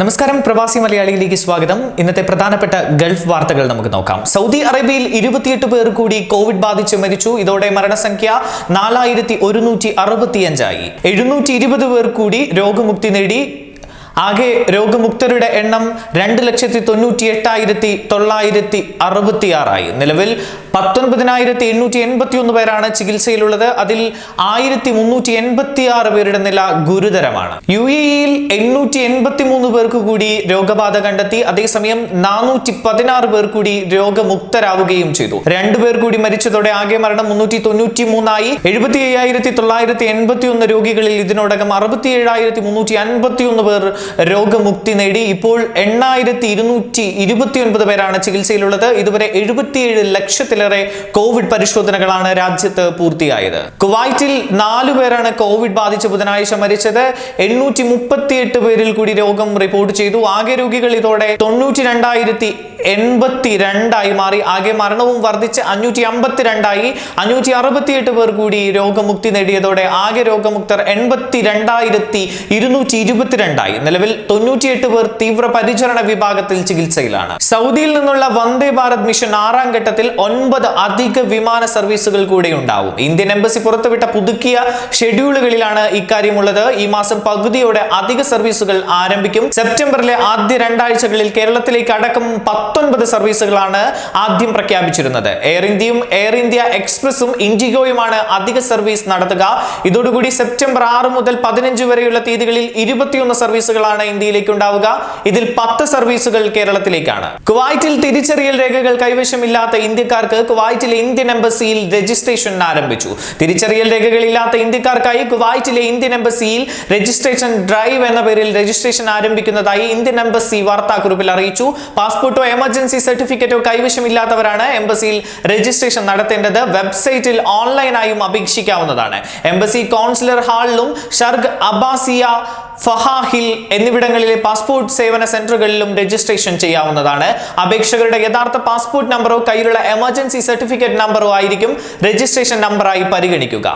നമസ്കാരം പ്രവാസി മലയാളിയിലേക്ക് സ്വാഗതം. ഇന്നത്തെ പ്രധാനപ്പെട്ട ഗൾഫ് വാർത്തകൾ നമുക്ക് നോക്കാം. സൗദി അറേബ്യയിൽ ഇരുപത്തിയെട്ട് പേർ കൂടി കോവിഡ് ബാധിച്ച് മരിച്ചു. ഇതോടെ മരണസംഖ്യ നാലായിരത്തി ഒരുന്നൂറ്റി അറുപത്തിയഞ്ചായി. എഴുന്നൂറ്റി ഇരുപത് പേർ കൂടി രോഗമുക്തി നേടി. ആകെ രോഗമുക്തരുടെ എണ്ണം രണ്ട് ലക്ഷത്തി തൊണ്ണൂറ്റി എട്ടായിരത്തി തൊള്ളായിരത്തി അറുപത്തിയാറായി നിലവിൽ പത്തൊൻപതിനായിരത്തി എണ്ണൂറ്റി എൺപത്തി ഒന്ന് പേരാണ് ചികിത്സയിലുള്ളത്. അതിൽ ആയിരത്തി മുന്നൂറ്റി എൺപത്തി ആറ് പേരുടെ നില ഗുരുതരമാണ്. യു എയിൽ എണ്ണൂറ്റി എൺപത്തി മൂന്ന് പേർക്ക് കൂടി രോഗബാധ കണ്ടെത്തി. അതേസമയം നാനൂറ്റി പതിനാറ് പേർ കൂടി രോഗമുക്തരാവുകയും ചെയ്തു. രണ്ടു പേർ കൂടി മരിച്ചതോടെ ആകെ മരണം മുന്നൂറ്റി തൊണ്ണൂറ്റി മൂന്നായി എഴുപത്തി അയ്യായിരത്തി തൊള്ളായിരത്തി എൺപത്തി ഒന്ന് രോഗികളിൽ ഇതിനോടകം അറുപത്തി ഏഴായിരത്തി മുന്നൂറ്റി അൻപത്തി ഒന്ന് പേർ രോഗമുക്തി നേടി. ഇപ്പോൾ എണ്ണായിരത്തി ഇരുന്നൂറ്റി ഇരുപത്തി ഒൻപത് പേരാണ് ചികിത്സയിലുള്ളത്. ഇതുവരെ എഴുപത്തിയേഴ് ലക്ഷത്തിലേറെ കോവിഡ് പരിശോധനകളാണ് രാജ്യത്ത് പൂർത്തിയായത്. കുവൈറ്റിൽ നാലു പേരാണ് കോവിഡ് ബാധിച്ച് ബുധനാഴ്ച മരിച്ചത്. എണ്ണൂറ്റി മുപ്പത്തിയെട്ട് പേരിൽ കൂടി രോഗം റിപ്പോർട്ട് ചെയ്തു. ആകെ രോഗികൾ ഇതോടെ തൊണ്ണൂറ്റി രണ്ടായിരത്തി എൺപത്തി രണ്ടായി മാറി. ആകെ മരണവും വർദ്ധിച്ച് അഞ്ഞൂറ്റി അമ്പത്തി രണ്ടായി അഞ്ഞൂറ്റി അറുപത്തിയെട്ട് പേർ കൂടി രോഗമുക്തി നേടിയതോടെ ആകെ രോഗമുക്തർ എൺപത്തി രണ്ടായിരത്തി ഇരുന്നൂറ്റി ഇരുപത്തിരണ്ടായി നിലവിൽ തൊണ്ണൂറ്റിയെട്ട് പേർ തീവ്ര പരിചരണ വിഭാഗത്തിൽ ചികിത്സയിലാണ്. സൗദിയിൽ നിന്നുള്ള വന്ദേ ഭാരത് മിഷൻ ആറാം ഘട്ടത്തിൽ ഒൻപത് അധിക വിമാന സർവീസുകൾ കൂടെ ഉണ്ടാവും. ഇന്ത്യൻ എംബസി പുറത്തുവിട്ട പുതുക്കിയ ഷെഡ്യൂളുകളിലാണ് ഇക്കാര്യമുള്ളത്. ഈ മാസം പകുതിയോടെ അധിക സർവീസുകൾ ആരംഭിക്കും. സെപ്റ്റംബറിലെ ആദ്യ രണ്ടാഴ്ചകളിൽ കേരളത്തിലേക്ക് അടക്കം പത്തൊൻപത് സർവീസുകളാണ് ആദ്യം പ്രഖ്യാപിച്ചിരുന്നത്. എയർ ഇന്ത്യയും എയർ ഇന്ത്യ എക്സ്പ്രസും ഇൻഡിഗോയുമാണ് അധിക സർവീസ് നടത്തുക. ഇതോടുകൂടി സെപ്റ്റംബർ ആറ് മുതൽ പതിനഞ്ച് വരെയുള്ള തീയതികളിൽ ഇരുപത്തിയൊന്ന് സർവീസുകളാണ് ഇന്ത്യയിലേക്ക് ഉണ്ടാവുക ഇതിൽ പത്ത് സർവീസുകൾ കേരളത്തിലേക്കാണ്. കുവൈറ്റിൽ തിരിച്ചറിയൽ രേഖകൾ കൈവശമില്ലാത്ത ഇന്ത്യക്കാർക്ക് കുവൈറ്റിലെ ഇന്ത്യൻ എംബസിയിൽ രജിസ്ട്രേഷൻ ആരംഭിച്ചു. തിരിച്ചറിയൽ രേഖകളില്ലാത്ത ഇന്ത്യക്കാർക്കായി കുവൈറ്റിലെ ഇന്ത്യൻ എംബസിയിൽ രജിസ്ട്രേഷൻ ഡ്രൈവ് എന്ന പേരിൽ രജിസ്ട്രേഷൻ ആരംഭിക്കുന്നതായി ഇന്ത്യൻ എംബസി വാർത്താക്കുറിപ്പിൽ അറിയിച്ചു. പാസ്പോർട്ടോ എമർജൻസി സർട്ടിഫിക്കറ്റോ കൈവശമില്ലാത്തവരാണ് എംബസിയിൽ രജിസ്ട്രേഷൻ നടത്തേണ്ടത്. വെബ്സൈറ്റിൽ ഓൺലൈനായും അപേക്ഷിക്കാവുന്നതാണ്. എംബസി കോൺസുലർ ഹാളിലും ഷർഗ് അബാസിയ ഫഹാഹിൽ എന്നിവിടങ്ങളിലെ പാസ്പോർട്ട് സേവന സെന്ററുകളിലും രജിസ്ട്രേഷൻ ചെയ്യാവുന്നതാണ്. അപേക്ഷകരുടെ യഥാർത്ഥ പാസ്പോർട്ട് നമ്പറോ കയ്യിലുള്ള എമർജൻസി സർട്ടിഫിക്കറ്റ് നമ്പറോ ആയിരിക്കും രജിസ്ട്രേഷൻ നമ്പറായി പരിഗണിക്കുക.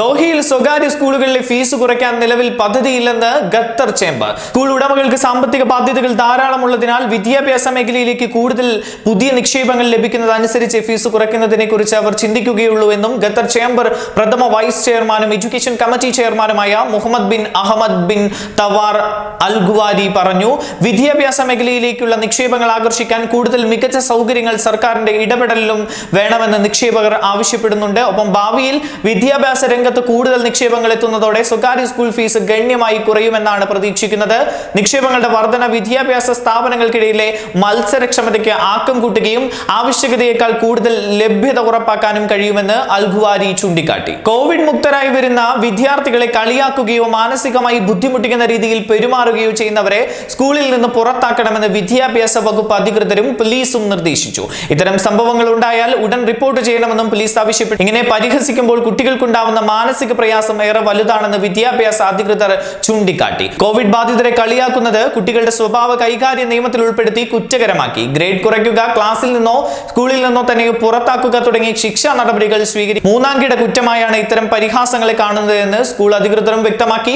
ദോഹയിൽ സ്വകാര്യ സ്കൂളുകളിലെ ഫീസ് കുറയ്ക്കാൻ നിലവിൽ പദ്ധതിയില്ലെന്ന് ഖത്തർ ചേംബർ. സ്കൂൾ ഉടമകൾക്ക് സാമ്പത്തിക ബാധ്യതകൾ ധാരാളമുള്ളതിനാൽ വിദ്യാഭ്യാസ മേഖലയിലേക്ക് കൂടുതൽ പുതിയ നിക്ഷേപങ്ങൾ ലഭിക്കുന്നതനുസരിച്ച് ഫീസ് കുറയ്ക്കുന്നതിനെ കുറിച്ച് അവർ ചിന്തിക്കുകയുള്ളൂ എന്നും ഖത്തർ ചേംബർ പ്രഥമ വൈസ് ചെയർമാനും എഡ്യൂക്കേഷൻ കമ്മിറ്റി ചെയർമാനുമായ Mohammed bin Ahmed bin Tawar അൽഗുവാരി പറഞ്ഞു. വിദ്യാഭ്യാസ മേഖലയിലേക്കുള്ള നിക്ഷേപങ്ങൾ ആകർഷിക്കാൻ കൂടുതൽ മികച്ച സൗകര്യങ്ങൾ സർക്കാരിന്റെ ഇടപെടലിലും വേണമെന്ന് നിക്ഷേപകർ ആവശ്യപ്പെടുന്നുണ്ട്. ഒപ്പം ഭാവിയിൽ വിദ്യാഭ്യാസ രംഗത്ത് കൂടുതൽ നിക്ഷേപങ്ങൾ എത്തുന്നതോടെ സ്വകാര്യ സ്കൂൾ ഫീസ് ഗണ്യമായി കുറയുമെന്നാണ് പ്രതീക്ഷിക്കുന്നത്. നിക്ഷേപങ്ങളുടെ വർധന വിദ്യാഭ്യാസ സ്ഥാപനങ്ങൾക്കിടയിലെ മത്സരക്ഷമതയ്ക്ക് ആക്കം കൂട്ടുകയും ആവശ്യകതയേക്കാൾ കൂടുതൽ ലഭ്യത ഉറപ്പാക്കാനും കഴിയുമെന്ന് അൽഗുവാരി ചൂണ്ടിക്കാട്ടി. കോവിഡ് മുക്തരായി വരുന്ന വിദ്യാർത്ഥികളെ കളിയാക്കുകയോ മാനസികമായി ബുദ്ധിമുട്ടിക്കുന്ന രീതിയിൽ പെരുമാറുകയോ ചെയ്യുന്നവരെ സ്കൂളിൽ നിന്ന് പുറത്താക്കണമെന്ന് വിദ്യാഭ്യാസ വകുപ്പ് അധികൃതരും പോലീസും നിർദ്ദേശിച്ചു. ഇത്തരം സംഭവങ്ങൾ ഉണ്ടായാൽ ഉടൻ റിപ്പോർട്ട് ചെയ്യണമെന്നും പോലീസ് ആവശ്യപ്പെട്ടു. ഇങ്ങനെ പരിഹസിക്കുമ്പോൾ കുട്ടികൾക്കുണ്ടാവുന്ന മാനസിക പ്രയാസം ഏറെ വലുതാണെന്ന് വിദ്യാഭ്യാസ അധികൃതർ ചൂണ്ടിക്കാട്ടി. കോവിഡ് ബാധിതരെ കളിയാക്കുന്നത് കുട്ടികളുടെ സ്വഭാവ കൈകാര്യ നിയമത്തിൽ ഉൾപ്പെടുത്തി കുറ്റകരമാക്കി. ഗ്രേഡ് കുറയ്ക്കുക ക്ലാസ്സിൽ നിന്നോ സ്കൂളിൽ നിന്നോ തന്നെ പുറത്താക്കുക തുടങ്ങി ശിക്ഷാ നടപടികൾ സ്വീകരിക്കും മൂന്നാംകിട കുറ്റമായാണ് ഇത്തരം പരിഹാസങ്ങളെ കാണുന്നതെന്ന് സ്കൂൾ അധികൃതരും വ്യക്തമാക്കി.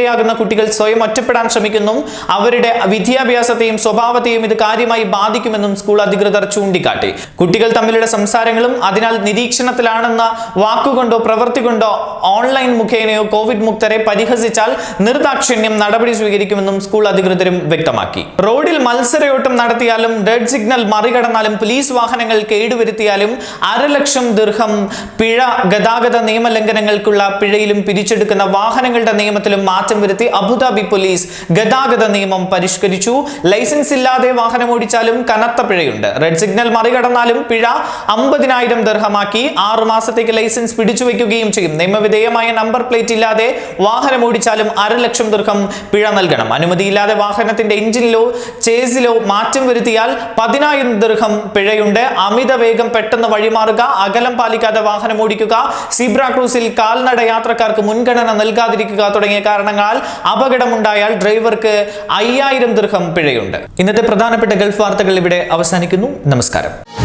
പരിഹാസത്തിനിരയാകുന്ന കുട്ടികൾ സ്വയം ഒറ്റപ്പെടാൻ ശ്രമിക്കുന്നു. അവരുടെ വിദ്യാഭ്യാസത്തെയും സ്വഭാവത്തെയും ഇത് കാര്യമായി ബാധിക്കുമെന്നും സ്കൂൾ അധികൃതർ ചൂണ്ടിക്കാട്ടി. കുട്ടികൾ തമ്മിലുള്ള സംസാരങ്ങളും അതിനാൽ നിരീക്ഷണത്തിലാണെന്ന വാക്കുകൊണ്ടോ പ്രവൃത്തി കൊണ്ടോ ഓൺലൈൻ മുഖേനയോ കോവിഡ് മുക്തരെ പരിഹസിച്ചാൽ നിർദാക്ഷിണ്യം നടപടി സ്വീകരിക്കുമെന്നും സ്കൂൾ അധികൃതരും വ്യക്തമാക്കി. റോഡിൽ മത്സരയോട്ടം നടത്തിയാലും റെഡ് സിഗ്നൽ മറികടന്നാലും പോലീസ് വാഹനങ്ങൾ കേടുവരുത്തിയാലും അരലക്ഷം ദീർഘം പിഴ ഗതാഗത നിയമലംഘനങ്ങൾക്കുള്ള പിഴയിലും പിരിച്ചെടുക്കുന്ന വാഹനങ്ങളുടെ നിയമത്തിലും മാറ്റം വരുത്തി അബുദാബി പോലീസ് ഗതാഗത നിയമം പരിഷ്കരിച്ചു. ലൈസൻസ് ഇല്ലാതെ വാഹനം ഓടിച്ചാലും കനത്ത പിഴയുണ്ട്. റെഡ് സിഗ്നൽ മറികടന്നാലും പിഴ അമ്പതിനായിരം ദർഹമാക്കി. ആറു മാസത്തേക്ക് ലൈസൻസ് പിടിച്ചു വയ്ക്കുകയും ചെയ്യും. നിയമവിധേയമായ നമ്പർ പ്ലേറ്റ് ഇല്ലാതെ വാഹനം ഓടിച്ചാലും അരലക്ഷം ദീർഘം പിഴ നൽകണം. അനുമതിയില്ലാതെ വാഹനത്തിന്റെ എഞ്ചിനിലോ ചേസിലോ മാറ്റം വരുത്തിയാൽ പതിനായിരം ദീർഘം പിഴയുണ്ട്. അമിത വേഗം പെട്ടെന്ന് വഴിമാറുക അകലം പാലിക്കാതെ വാഹനം ഓടിക്കുക സീബ്ര ക്രൂസിൽ കാൽനട യാത്രക്കാർക്ക് മുൻഗണന നൽകാതിരിക്കുക തുടങ്ങിയ കാരണങ്ങളാൽ അപകടമുണ്ടായാൽ ഡ്രൈവർക്ക് അയ്യായിരം ദീർഘം പിഴയുണ്ട്. ഇന്നത്തെ പ്രധാനപ്പെട്ട ഗൾഫ് വാർത്തകൾ ഇവിടെ അവസാനിക്കുന്നു. നമസ്കാരം.